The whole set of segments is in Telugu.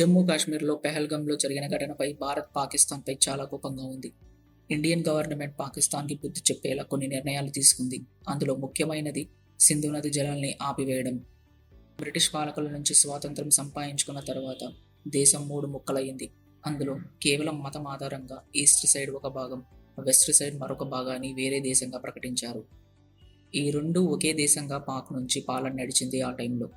జమ్మూ కాశ్మీర్లో పెహల్గంలో జరిగిన ఘటనపై భారత్ పాకిస్తాన్పై చాలా కోపంగా ఉంది. ఇండియన్ గవర్నమెంట్ పాకిస్తాన్కి బుద్ధి చెప్పేలా కొన్ని నిర్ణయాలు తీసుకుంది. అందులో ముఖ్యమైనది సింధు నది జలాల్ని ఆపివేయడం. బ్రిటిష్ పాలకుల నుంచి స్వాతంత్రం సంపాదించుకున్న తర్వాత దేశం మూడు ముక్కలయ్యింది. అందులో కేవలం మతం ఆధారంగా ఈస్ట్ సైడ్ ఒక భాగం వెస్ట్ సైడ్ మరొక భాగాన్ని వేరే దేశంగా ప్రకటించారు. ఈ రెండు ఒకే దేశంగా పాక్ నుంచి పాలన నడిచింది ఆ టైంలో.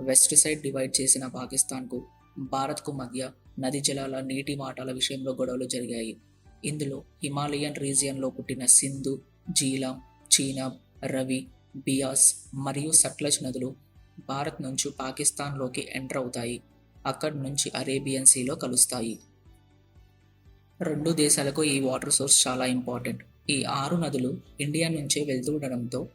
వెస్ట్ సైడ్ డివైడ్ చేసిన పాకిస్తాన్కు భారత్కు మధ్య నది జలాల నీటి మాటల విషయంలో గొడవలు జరిగాయి. ఇందులో హిమాలయన్ రీజియన్లో పుట్టిన సింధు జీలాం చీనాబ్ రవి బియాస్ మరియు సట్లజ్ నదులు భారత్ నుంచి పాకిస్తాన్లోకి ఎంటర్ అవుతాయి. అక్కడి నుంచి అరేబియన్ సీలో కలుస్తాయి. రెండు దేశాలకు ఈ వాటర్ సోర్స్ చాలా ఇంపార్టెంట్. ఈ ఆరు నదులు ఇండియా నుంచే వెళ్తుండడంతో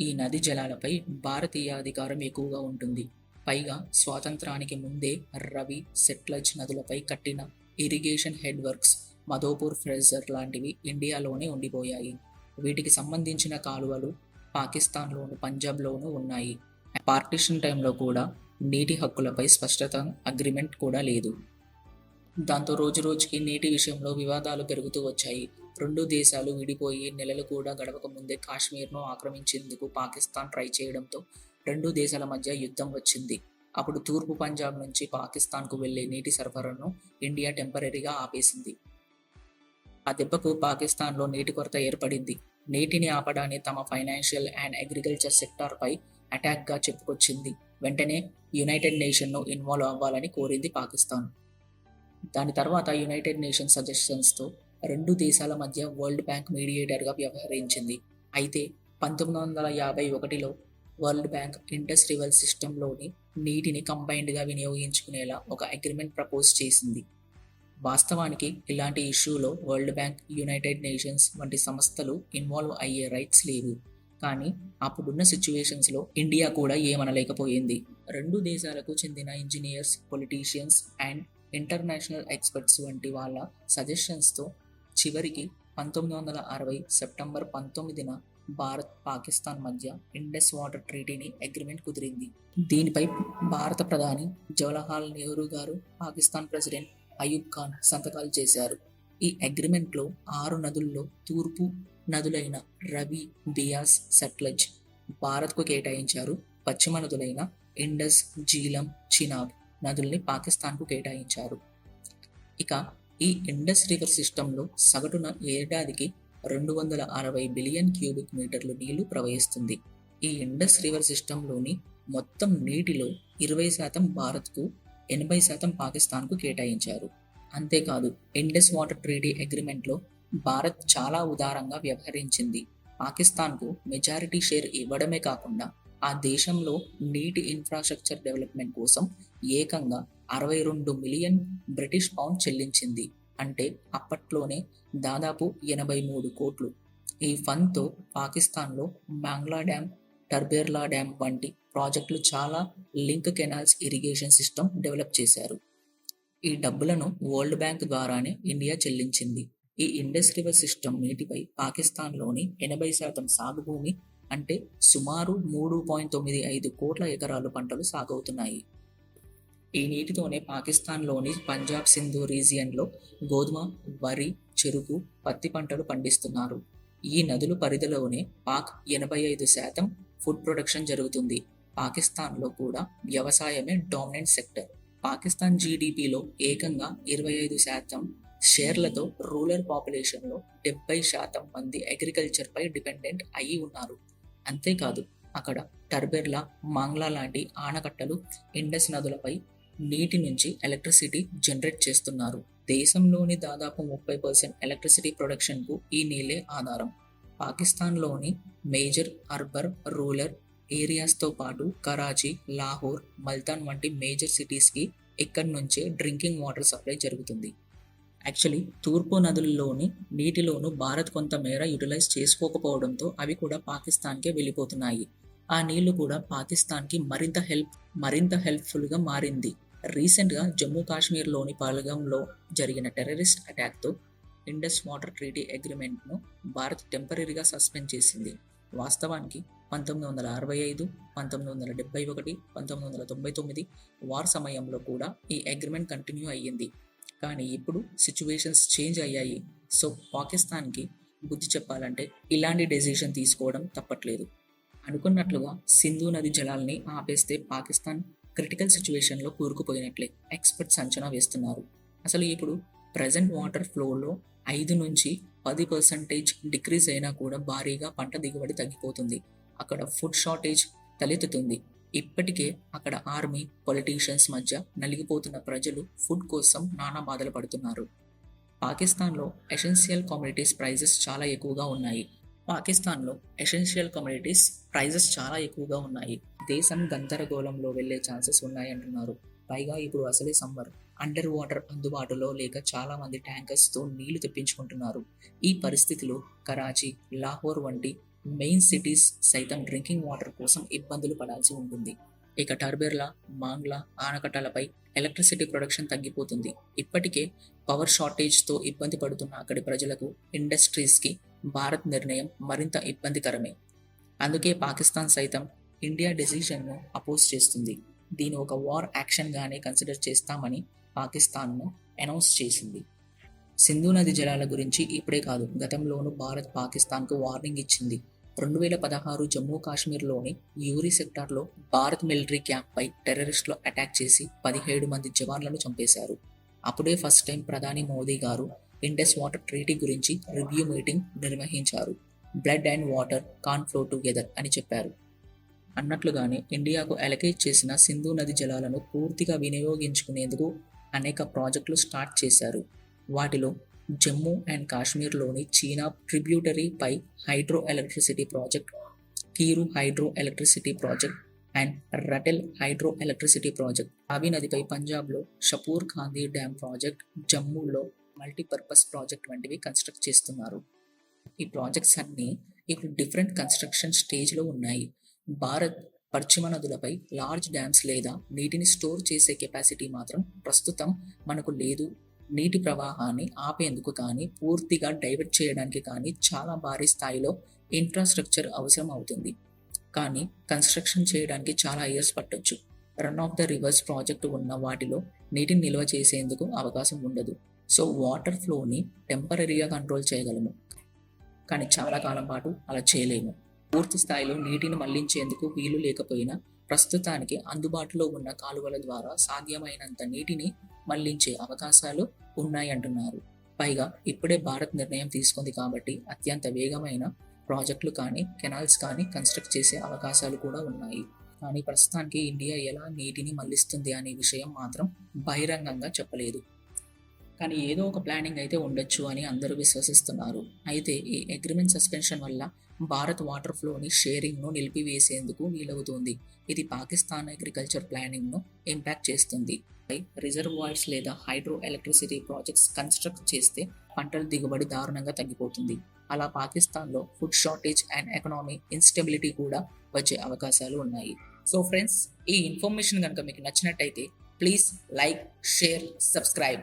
ఈ నది జలాలపై భారతీయ అధికారం ఎక్కువగా ఉంటుంది. పైగా స్వాతంత్రానికి ముందే రవి సెట్లజ్ నదులపై కట్టిన ఇరిగేషన్ హెడ్ వర్క్స్ మధోపూర్ ఫ్రెజర్ లాంటివి ఇండియాలోనే ఉండిపోయాయి. వీటికి సంబంధించిన కాలువలు పాకిస్తాన్లోను పంజాబ్లోనూ ఉన్నాయి. పార్టిషన్ టైంలో కూడా నీటి హక్కులపై స్పష్టత అగ్రిమెంట్ కూడా లేదు. దాంతో రోజు రోజుకి నీటి విషయంలో వివాదాలు పెరుగుతూ వచ్చాయి. రెండు దేశాలు విడిపోయి నెలలు కూడా గడవక ముందే కాశ్మీర్ను ఆక్రమించేందుకు పాకిస్తాన్ ట్రై చేయడంతో రెండు దేశాల మధ్య యుద్ధం వచ్చింది. అప్పుడు తూర్పు పంజాబ్ నుంచి పాకిస్తాన్కు వెళ్ళే నీటి సరఫరాను ఇండియా టెంపరీగా ఆపేసింది. ఆ దెబ్బకు పాకిస్తాన్లో నీటి కొరత ఏర్పడింది. నీటిని ఆపడాన్ని తమ ఫైనాన్షియల్ అండ్ అగ్రికల్చర్ సెక్టార్పై అటాక్గా చెప్పుకొచ్చింది. వెంటనే యునైటెడ్ నేషన్ను ఇన్వాల్వ్ అవ్వాలని కోరింది పాకిస్తాన్. దాని తర్వాత యునైటెడ్ నేషన్ సజెషన్స్తో రెండు దేశాల మధ్య వరల్డ్ బ్యాంక్ మీడియేటర్గా వ్యవహరించింది. అయితే పంతొమ్మిది వందల యాభై ఒకటిలో వరల్డ్ బ్యాంక్ ఇండస్ రివర్ సిస్టంలోని నీటిని కంబైన్డ్గా వినియోగించుకునేలా ఒక అగ్రిమెంట్ ప్రపోజ్ చేసింది. వాస్తవానికి ఇలాంటి ఇష్యూలో వరల్డ్ బ్యాంక్ యునైటెడ్ నేషన్స్ వంటి సంస్థలు ఇన్వాల్వ్ అయ్యే రైట్స్ లేవు. కానీ అప్పుడున్న సిచ్యువేషన్స్లో ఇండియా కూడా ఏమనలేకపోయింది. రెండు దేశాలకు చెందిన engineers politicians and international experts వంటి వాళ్ళ సజెషన్స్తో చివరికి పంతొమ్మిది వందల అరవై సెప్టెంబర్ పంతొమ్మిదిన భారత్ పాకిస్తాన్ మధ్య ఇండస్ వాటర్ ట్రీటీని అగ్రిమెంట్ కుదిరింది. దీనిపై భారత ప్రధాని జవహర్లాల్ నెహ్రూ గారు పాకిస్తాన్ ప్రెసిడెంట్ అయూబ్ ఖాన్ సంతకాలు చేశారు. ఈ అగ్రిమెంట్లో ఆరు నదుల్లో తూర్పు నదులైన రవి బియాస్ సట్లజ్ భారత్కు కేటాయించారు. పశ్చిమ నదులైన ఇండస్ జీలం చినాబ్ నదుల్ని పాకిస్తాన్కు కేటాయించారు. ఇక ఈ ఇండస్ రివర్ సిస్టంలో సగటున ఏడాదికి రెండు వందల అరవై బిలియన్ క్యూబిక్ మీటర్లు నీళ్ళు ప్రవహిస్తుంది. ఈ ఇండస్ రివర్ సిస్టంలోని మొత్తం నీటిలో ఇరవై శాతం భారత్కు ఎనభై శాతం పాకిస్తాన్కు కేటాయించారు. అంతేకాదు ఇండస్ వాటర్ ట్రీటీ అగ్రిమెంట్లో భారత్ చాలా ఉదారంగా వ్యవహరించింది. పాకిస్తాన్కు మెజారిటీ షేర్ ఇవ్వడమే కాకుండా ఆ దేశంలో నీటి ఇన్ఫ్రాస్ట్రక్చర్ డెవలప్మెంట్ కోసం ఏకంగా అరవై రెండు మిలియన్ బ్రిటిష్ పౌండ్ చెల్లించింది. అంటే అప్పట్లోనే దాదాపు ఎనభై మూడు కోట్లు. ఈ ఫండ్తో పాకిస్తాన్లో బాంగ్లా డ్యామ్ టర్బేర్లా డ్యామ్ వంటి ప్రాజెక్టులు చాలా link canals irrigation system develop చేశారు. ఈ డబ్బులను వరల్డ్ బ్యాంక్ ద్వారానే ఇండియా చెల్లించింది. ఈ ఇండస్ రివర్ సిస్టమ్ నీటిపై పాకిస్తాన్లోని ఎనభై శాతం సాగు భూమి అంటే సుమారు మూడు పాయింట్ తొమ్మిది ఐదు కోట్ల ఎకరాలు పంటలు సాగవుతున్నాయి. ఈ నీటితోనే పాకిస్తాన్లోని పంజాబ్ సింధు రీజియన్లో గోధుమ వరి చెరుకు పత్తి పంటలు పండిస్తున్నారు. ఈ నదుల పరిధిలోనే పాక్ ఎనభై ఐదు శాతం ఫుడ్ ప్రొడక్షన్ జరుగుతుంది. పాకిస్తాన్లో కూడా వ్యవసాయమే డామినెంట్ సెక్టర్. పాకిస్తాన్ జీడిపిలో ఏకంగా ఇరవై ఐదు శాతం షేర్లతో రూరల్ పాపులేషన్లో డెబ్బై శాతం మంది అగ్రికల్చర్పై డిపెండెంట్ అయి ఉన్నారు. అంతేకాదు అక్కడ టర్బెర్లా మాంగ్లా లాంటి ఆనకట్టలు ఇండస్ నదులపై నీటి నుంచి ఎలక్ట్రిసిటీ జనరేట్ చేస్తున్నారు. దేశంలోని దాదాపు ముప్పై పర్సెంట్ ఎలక్ట్రిసిటీ ప్రొడక్షన్కు ఈ నీళ్ళే ఆధారం. పాకిస్తాన్లోని మేజర్ అర్బర్ రూరల్ ఏరియాస్తో పాటు కరాచీ లాహోర్ మల్తాన్ వంటి మేజర్ సిటీస్కి ఇక్కడి నుంచే డ్రింకింగ్ వాటర్ సప్లై జరుగుతుంది. యాక్చువల్లీ తూర్పు నదుల్లోని నీటిలోను భారత్ కొంతమేర యూటిలైజ్ చేసుకోకపోవడంతో అవి కూడా పాకిస్తాన్కే వెళ్ళిపోతున్నాయి. ఆ నీళ్ళు కూడా పాకిస్తాన్కి మరింత హెల్ప్ మరింత హెల్ప్ఫుల్గా మారింది. రీసెంట్గా జమ్మూ కాశ్మీర్లోని పాల్గంలో జరిగిన టెర్రరిస్ట్ అటాక్తో ఇండస్ వాటర్ ట్రీటీ అగ్రిమెంట్ను భారత్ టెంపరీగా సస్పెండ్ చేసింది. వాస్తవానికి పంతొమ్మిది వందల అరవై ఐదు పంతొమ్మిది వందల డెబ్బై ఒకటి పంతొమ్మిది వందల తొంభై తొమ్మిది వార్ సమయంలో కూడా ఈ అగ్రిమెంట్ కంటిన్యూ అయ్యింది. కానీ ఇప్పుడు సిచ్యువేషన్స్ చేంజ్ అయ్యాయి. సో పాకిస్తాన్కి బుద్ధి చెప్పాలంటే ఇలాంటి డెసిషన్ తీసుకోవడం తప్పట్లేదు. అనుకున్నట్లుగా సింధు నది జలాల్ని ఆపేస్తే పాకిస్తాన్ క్రిటికల్ సిచ్యువేషన్లో కూరుకుపోయినట్లే. ఎక్స్పర్ట్స్ అంచనా వేస్తున్నారు. అసలు ఇప్పుడు ప్రజెంట్ వాటర్ ఫ్లోలో ఐదు నుంచి పది పర్సెంటేజ్ డిక్రీజ్ అయినా కూడా భారీగా పంట దిగుబడి తగ్గిపోతుంది. అక్కడ ఫుడ్ షార్టేజ్ తలెత్తుతుంది. ఇప్పటికే అక్కడ ఆర్మీ పొలిటీషియన్స్ మధ్య నలిగిపోతున్న ప్రజలు ఫుడ్ కోసం నానా బాధలు పడుతున్నారు. పాకిస్తాన్లో ఎసెన్షియల్ కమ్యూనిటీస్ ప్రైజెస్ చాలా ఎక్కువగా ఉన్నాయి. పాకిస్తాన్లో ఎసెన్షియల్ కమ్యూనిటీస్ ప్రైజెస్ చాలా ఎక్కువగా ఉన్నాయి. దేశం గందరగోళంలో వెళ్ళే ఛాన్సెస్ ఉన్నాయి అంటున్నారు పైగా ఇప్పుడు అసలే సమ్మర్. అండర్ వాటర్ అందుబాటులో లేక చాలా మంది ట్యాంకర్స్తో నీళ్ళు తెప్పించుకుంటున్నారు. ఈ పరిస్థితిలో కరాచీ లాహోర్ వంటి మెయిన్ సిటీస్ సైతం డ్రింకింగ్ వాటర్ కోసం ఇబ్బందులు పడాల్సి ఉంటుంది. ఇక టర్బెర్లా మాంగ్లా ఆనకట్టలపై ఎలక్ట్రిసిటీ ప్రొడక్షన్ తగ్గిపోతుంది. ఇప్పటికే పవర్ షార్టేజ్తో ఇబ్బంది పడుతున్న అక్కడి ప్రజలకు ఇండస్ట్రీస్కి భారత్ నిర్ణయం మరింత ఇబ్బందికరమే. అందుకే పాకిస్తాన్ సైతం ఇండియా డెసిషన్ను అపోజ్ చేస్తుంది. దీని ఒక వార్ యాక్షన్గానే కన్సిడర్ చేస్తామని పాకిస్తాన్ను అనౌన్స్ చేసింది. సింధు నది జలాల గురించి ఇప్పుడే కాదు గతంలోనూ భారత్ పాకిస్తాన్కు వార్నింగ్ ఇచ్చింది. రెండు వేల పదహారు జమ్మూ కాశ్మీర్లోని యూరి సెక్టార్లో భారత్ మిలిటరీ క్యాంప్పై టెర్రరిస్టులు అటాక్ చేసి పదిహేడు మంది జవాన్లను చంపేశారు. అప్పుడే ఫస్ట్ టైం ప్రధాని మోదీ గారు ఇండస్ వాటర్ ట్రీటీ గురించి రివ్యూ మీటింగ్ నిర్వహించారు. Blood and water can flow together అని చెప్పారు. అన్నట్లుగానే ఇండియాకు అలకేట్ చేసిన సింధు నది జలాలను పూర్తిగా వినియోగించుకునేందుకు అనేక ప్రాజెక్టులు స్టార్ట్ చేశారు. వాటిలో జమ్మూ అండ్ కాశ్మీర్లోని చీనా tributary pi hydro electricity project Kiru hydro electricity project and Ratle hydro electricity project. Ravi నదిపై పంజాబ్లో షపూర్ ఖాందీ డ్యామ్ ప్రాజెక్ట్ జమ్మూలో మల్టీపర్పస్ ప్రాజెక్ట్ వంటివి కన్స్ట్రక్ట్ చేస్తున్నారు. ఈ ప్రాజెక్ట్స్ అన్నీ ఇప్పుడు డిఫరెంట్ కన్స్ట్రక్షన్ స్టేజ్లో ఉన్నాయి. భారత్ పశ్చిమ నదులపై లార్జ్ డ్యామ్స్ లేదా నీటిని స్టోర్ చేసే కెపాసిటీ మాత్రం ప్రస్తుతం మనకు లేదు. నీటి ప్రవాహాన్ని ఆపేందుకు కానీ పూర్తిగా డైవర్ట్ చేయడానికి కానీ చాలా భారీ స్థాయిలో ఇన్ఫ్రాస్ట్రక్చర్ అవసరం అవుతుంది. కానీ కన్స్ట్రక్షన్ చేయడానికి చాలా ఇయర్స్ పట్టొచ్చు. Run of the rivers project ఉన్న వాటిలో నీటిని నిల్వ చేసేందుకు అవకాశం ఉండదు. సో వాటర్ ఫ్లోని టెంపరీగా కంట్రోల్ చేయగలము. కానీ చాలా కాలం పాటు అలా చేయలేము. పూర్తి స్థాయిలో నీటిని మళ్ళించేందుకు వీలు లేకపోయినా ప్రస్తుతానికి అందుబాటులో ఉన్న కాలువల ద్వారా సాధ్యమైనంత నీటిని మళ్ళించే అవకాశాలు ఉన్నాయంటున్నారు పైగా ఇప్పుడే భారత్ నిర్ణయం తీసుకుంది కాబట్టి అత్యంత వేగమైన ప్రాజెక్టులు కానీ కెనాల్స్ కానీ కన్స్ట్రక్ట్ చేసే అవకాశాలు కూడా ఉన్నాయి. కానీ ప్రస్తుతానికి ఇండియా ఎలా నీటిని మళ్ళిస్తుంది అనే విషయం మాత్రం బహిరంగంగా చెప్పలేదు. కానీ ఏదో ఒక ప్లానింగ్ అయితే ఉండొచ్చు అని అందరూ విశ్వసిస్తున్నారు. అయితే ఈ అగ్రిమెంట్ సస్పెన్షన్ వల్ల భారత్ వాటర్ ఫ్లోని షేరింగ్ను నిలిపివేసేందుకు వీలవుతుంది. ఇది పాకిస్తాన్ అగ్రికల్చర్ ప్లానింగ్ను ఇంపాక్ట్ చేస్తుంది. రిజర్వాయర్స్ లేదా హైడ్రో ఎలక్ట్రిసిటీ ప్రాజెక్ట్స్ కన్స్ట్రక్ట్ చేస్తే పంటల దిగుబడి దారుణంగా తగ్గిపోతుంది. అలా పాకిస్తాన్లో food shortage and economy instability కూడా వచ్చే అవకాశాలు ఉన్నాయి. సో ఫ్రెండ్స్ ఈ ఇన్ఫర్మేషన్ కనుక మీకు నచ్చినట్టయితే ప్లీజ్ లైక్ షేర్ సబ్స్క్రైబ్.